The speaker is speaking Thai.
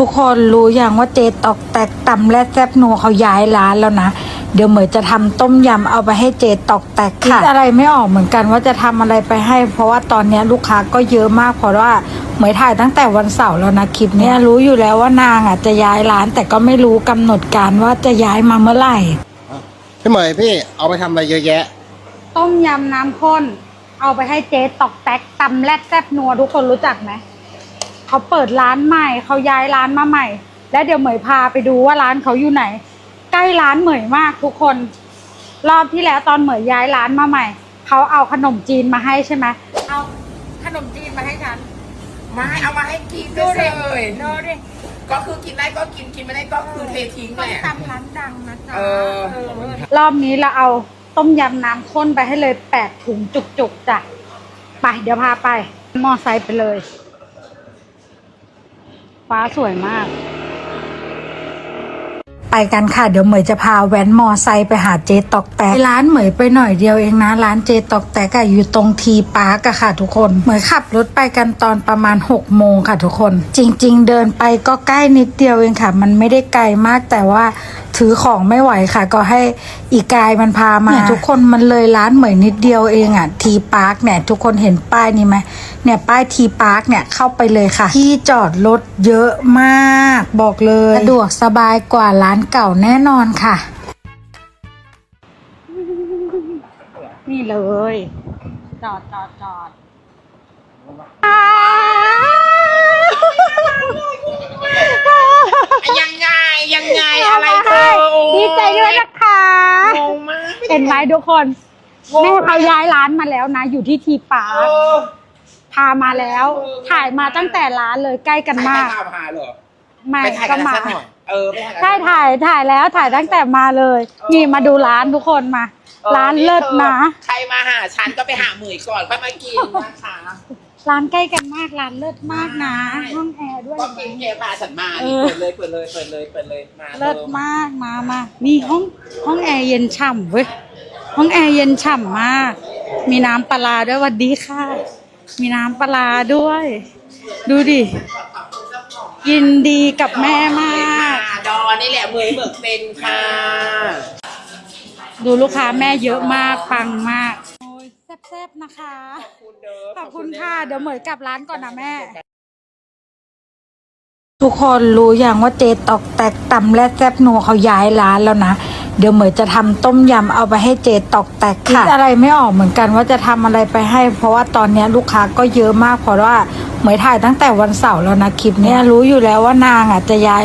ทุกคนรู้อย่างว่าเจตอกแตกตำและแซบนัวเขาย้ายร้านแล้วนะ เดี๋ยวเหมยจะทำต้มยำเอาไปให้เจตอกแตกค่ะคิดอะไรไม่ออกเหมือนกันว่าจะทำอะไรไปให้ เพราะว่าตอนเนี้ยลูกค้าก็เยอะมากเพราะว่าเหมยถ่ายตั้งแต่วันเสาร์แล้วนะคลิปเนี้ยรู้อยู่แล้วว่านางอะจะย้ายร้าน แต่ก็ไม่รู้กำหนดการว่าจะย้ายมาเมื่อไหร่พี่เหมยพี่เอาไปทำอะไรเยอะแยะ ต้มยำน้ำข้นเอาไปให้เจ๊ตอกแตกตำแรดแซบนัวทุกคนรู้จักไหม เขาเปิดร้านใหม่ เขาย้ายร้านมาใหม่ แล้วเดี๋ยวเหมยพาไปดูว่าร้านเขาอยู่ไหน ใกล้ร้านเหมยมากทุกคน รอบที่แล้วตอนเหมยย้ายร้านมาใหม่ เขาเอาขนมจีนมาให้ใช่ไหมเอาขนมจีนมาให้ฉันไม่เอามาให้กินดูดิเลยดูดิก็คือกินได้ก็กินกินไม่ได้ก็คือเททิ้งแหต้มละตำร้านดังนะจ๊ะเออเออ รอบนี้เราเอาต้มยำน้ำข้นไปให้เลยแปดถุงจุกๆจ้ะไปเดี๋ยวพาไปมอไซค์ไปเลย ฟ้าสวยมาก ไปกันค่ะ เดี๋ยวเหมยจะพาแว้นมอไซค์ไปหาเจตอกแตกร้านเหมยไปหน่อยเดียวเองนะ ร้านเจตอกแตกอะอยู่ตรงทีปาร์กอะค่ะ ทุกคนเหมยขับรถไปกันตอนประมาณ6กโมงค่ะทุกคน จริง ๆ เดินไปก็ใกล้นิดเดียวเองค่ะ มันไม่ได้ไกลมากแต่ว่าถือของไม่ไหวค่ะ ก็ให้อีกายมันพามาเนี่ยทุกคนมันเลยร้านเหมยนิดเดียวเองอะทีปาร์กเนี่ย ทุกคนเห็นป้ายนี้ไหมเนี่ยป้ายทีปาร์กเนี่ยเข้าไปเลยค่ะ ที่จอดรถเยอะมาก บอกเลยสะดวกสบายกว่าร้านเก่าแน่นอนค่ะ นี่เลย จอดจอดจอด ยังไงยัง ไงอะไรเธอโอ้ดีใจด้วยนะคะงงมาก เห็นไหมทุกคนแม่เขาย้ายร้านมาแล้วนะ อยู่ที่ทีปาเอร์คอพามาแล้วถ่ายมาตั้งแต่ร้านเลยใกล้กันใครมากพาพาเหรอไม่ไปถ่ายก็กันมาสักหน่อยเออไปถ่ายกัน ใช่ถ่ายถ่ายแล้วถ่ายตั้งแต่มาเลยนี่มาดูร้านทุกคนมาออร้านเลิศนะ ใครมาหาฉันก็ไปหาหมื่ยก่อนค่อยมากินนะคะ ร้านใกล้กันมากร้านเลิศมากนะห้องแอร์ด้วยก็กินเกพาฉันมาเอนี่อเปิดเลยเปิดเลยเปิดเลยเปิดเลยมาเลิศธอมากมามานี่ห้องห้องแอร์เย็นฉ่ำเว้ยห้องแอร์เย็นฉ่ำมาก มีน้ำปลาร้าด้วยหวัดดีค่ะ มีน้ำปลาร้าด้วย ดูดิ ยินดีกับแม่มากค่ะดอนนี่แหละเมยเบิกเป็นค่ะ ดูลูกค้าแม่เยอะมากปังมากโอ้ยแซ่บๆนะคะคุณเด้อขอบคุณค่ะ เดี๋ยวเหมยกลับร้านก่อนนะแม่ ทุกคนรู้อย่างว่าเจตอกแตกตำและแซบนัวเขาย้ายร้านแล้วนะ เดี๋ยวเหมยจะทำต้มยำเอาไปให้เจตอกแตกค่ะคิดอะไรไม่ออกเหมือนกันว่าจะทำอะไรไปให้ เพราะว่าตอนเนี้ยลูกค้าก็เยอะมากเพราะว่าเหมยถ่ายตั้งแต่วันเสาร์แล้วนะคลิปเนี้ยรู้อยู่แล้วว่านางอะจะย้าย